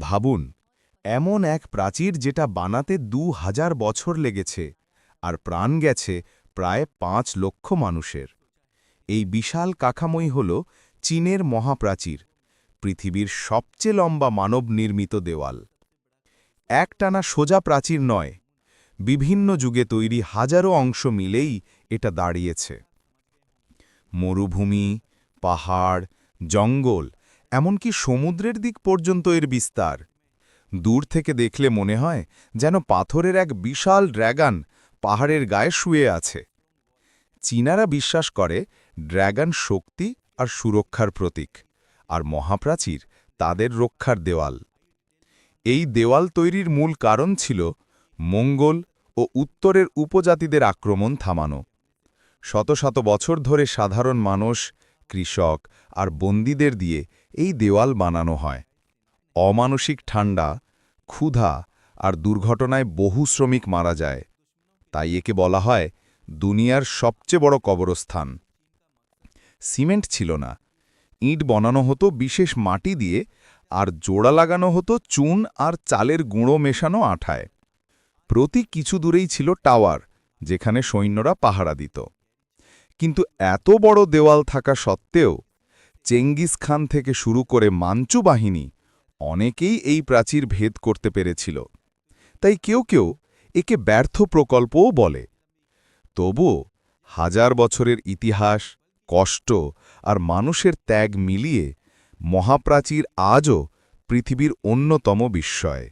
ভাবুন, এমন এক প্রাচীর যেটা বানাতে দু হাজার বছর লেগেছে আর প্রাণ গেছে প্রায় পাঁচ লক্ষ মানুষের। এই বিশাল কাঠামোই হল চীনের মহাপ্রাচীর, পৃথিবীর সবচেয়ে লম্বা মানব নির্মিত দেওয়াল। একটানা সোজা প্রাচীর নয়, বিভিন্ন যুগে তৈরি হাজারো অংশ মিলেই এটা দাঁড়িয়েছে। মরুভূমি, পাহাড়, জঙ্গল এমনকি সমুদ্রের দিক পর্যন্ত এর বিস্তার। দূর থেকে দেখলে মনে হয় যেন পাথরের এক বিশাল ড্র্যাগান পাহাড়ের গায়ে শুয়ে আছে। চীনারা বিশ্বাস করে ড্র্যাগান শক্তি আর সুরক্ষার প্রতীক, আর মহাপ্রাচীর তাদের রক্ষার দেওয়াল। এই দেওয়াল তৈরির মূল কারণ ছিল মঙ্গল ও উত্তরের উপজাতিদের আক্রমণ থামানো। শত শত বছর ধরে সাধারণ মানুষ কৃষক আর বন্দীদের দিয়ে এই দেওয়াল বানানো হয়। অমানসিক ঠান্ডা ক্ষুধা আর দুর্ঘটনায় বহু শ্রমিক মারা যায়। তাই একে বলা হয় দুনিয়ার সবচেয়ে বড় কবরস্থান। সিমেন্ট ছিল না। ইট বানানো হতো বিশেষ মাটি দিয়ে আর জোড়া লাগানো হতো চুন আর চালের গুঁড়ো মেশানো আঠায়। প্রতি কিছু দূরেই ছিল টাওয়ার, যেখানে সৈন্যরা পাহারা দিত। কিন্তু এত বড় দেওয়াল থাকা সত্ত্বেও চেঙ্গিস খান থেকে শুরু করে মাঞ্চু বাহিনী অনেকেই এই প্রাচীর ভেদ করতে পেরেছিল। তাই কেউ কেউ একে ব্যর্থ প্রকল্পও বলে। তবুও হাজার বছরের ইতিহাস, কষ্ট আর মানুষের ত্যাগ মিলিয়ে মহাপ্রাচীর আজও পৃথিবীর অন্যতম বিস্ময়।